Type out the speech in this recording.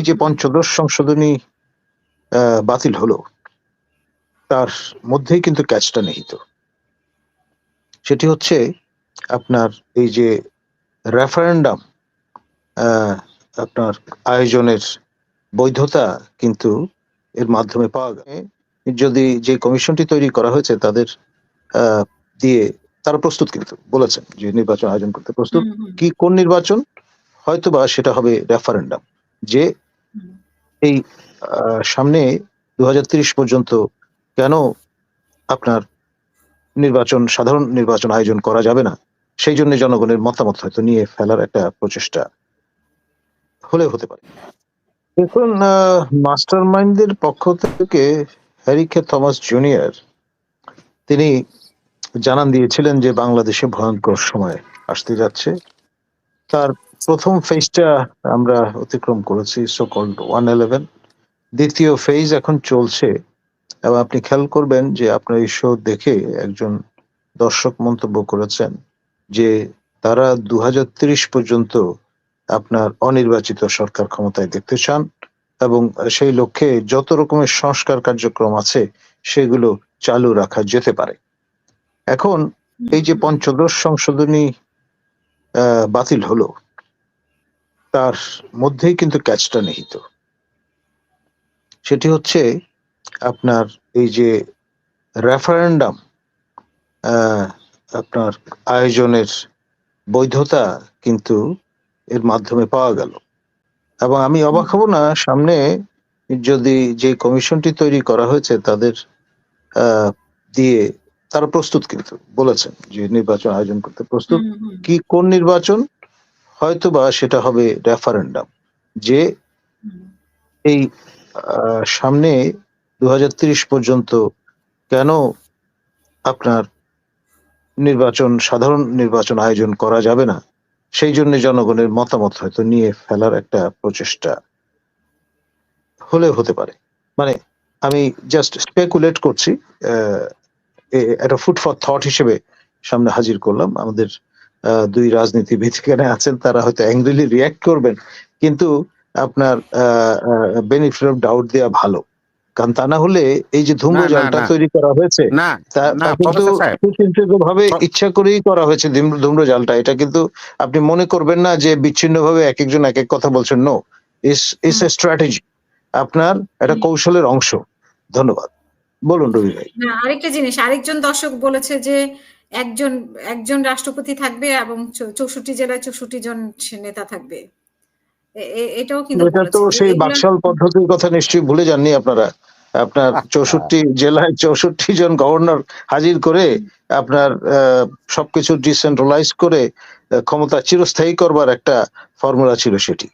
এই যে পঞ্চদশ সংশোধনী বাতিল হলো তার মধ্যেই কিন্তু ক্যাচটা নিহিত। সেটি হচ্ছে আপনার এই যে রেফারেন্ডাম আপনার আয়োজনের বৈধতা কিন্তু এর মাধ্যমে পাওয়া গেছে। যদি যে কমিশনটি তৈরি করা হয়েছে তাদের আহ, দিয়ে তারা প্রস্তুত কিন্তু বলেছেন যে নির্বাচন আয়োজন করতে প্রস্তুত। কি কোন নির্বাচন? হয়তোবা সেটা হবে রেফারেন্ডাম যে। এই সামনে দু পর্যন্ত কেন আপনার নির্বাচন, সাধারণ নির্বাচন আয়োজন করা যাবে না? সেই জন্য জনগণের মতামত হয়তো নিয়ে ফেলার একটা প্রচেষ্টা হলে হতে পারে। দেখুন মাস্টার মাইন্ডের পক্ষ থেকে হ্যারিকে থমাস জুনিয়র তিনি জানান দিয়েছিলেন যে বাংলাদেশে ভয়ঙ্কর সময় আসতে যাচ্ছে। তার প্রথম ফেজটা আমরা অতিক্রম করেছি সো কল্ড ওয়ান ইলেভেন দ্বিতীয় ফেজ এখন চলছে। এবং আপনি খেয়াল করবেন যে আপনার এই শো দেখে একজন দর্শক মন্তব্য করেছেন যে তারা দু পর্যন্ত আপনার অনির্বাচিত সরকার ক্ষমতায় দেখতে চান এবং সেই লক্ষ্যে যত রকমের সংস্কার কার্যক্রম আছে, সেগুলো চালু রাখা যেতে পারে। এখন এই যে পঞ্চদশ সংশোধনী বাতিল হলো তার মধ্যেই কিন্তু ক্যাচটা নিহিত। সেটি হচ্ছে আপনার এই যে রেফারেন্ডাম আপনার আয়োজনের বৈধতা কিন্তু এর মাধ্যমে পাওয়া গেল। এবং আমি অবাক হব না সামনে যদি যে কমিশনটি তৈরি করা হয়েছে তাদের আহ, দিয়ে তারা প্রস্তুত কিন্তু বলেছেন যে নির্বাচন আয়োজন করতে প্রস্তুত। কি কোন নির্বাচন? হয়তোবা সেটা হবে রেফারেন্ডাম যে এই সামনে দু পর্যন্ত কেন আপনার নির্বাচন, সাধারণ নির্বাচন আয়োজন করা যাবে না? সেই জন্য জনগণের মতামত হয়তো নিয়ে ফেলার একটা প্রচেষ্টা হলে হতে পারে। মানে আমি জাস্ট স্পেকুলেট করছি একটা ফুড ফর থট হিসেবে সামনে হাজির করলাম আমাদের দুই রাজনীতিবিদ এখানে আছেন তারা হয়তো অ্যাংরিলি রিয়াক্ট করবেন। কিন্তু আপনার বেনিফিট অফ ডাউট দেওয়া ভালো। কারণ তা না হলে এই যে না, জালটা তৈরি করা হয়েছে তা- কিন্তু সুচিন্তিত ভাবে ইচ্ছা করেই করা হয়েছে ধূম্র- ধূম্র জালটা। এটা কিন্তু আপনি মনে করবেন না যে বিচ্ছিন্ন ভাবে এক একজন এক এক কথা বলছেন। নো ইস ইস এ স্ট্র্যাটেজি আপনার একটা কৌশলের অংশ। ধন্যবাদ। বলুন রবি ভাই। না আরেকটা জিনিস আরেকজন দর্শক বলেছে যে একজন একজন রাষ্ট্রপতি থাকবে এবং চৌষট্টি জেলায় চৌষট্টি জন নেতা থাকবে। এটাও কিন্তু এটা তো সেই বাকশাল পদ্ধতির কথা নিশ্চয়ই ভুলে যাননি আপনারা। আপনার চৌষট্টি জেলায় চৌষট্টি জন গভর্নর হাজির করে আপনার আহ, সবকিছু ডিসেন্ট্রালাইজ করে ক্ষমতা চিরস্থায়ী করবার একটা ফর্মুলা ছিল সেটি।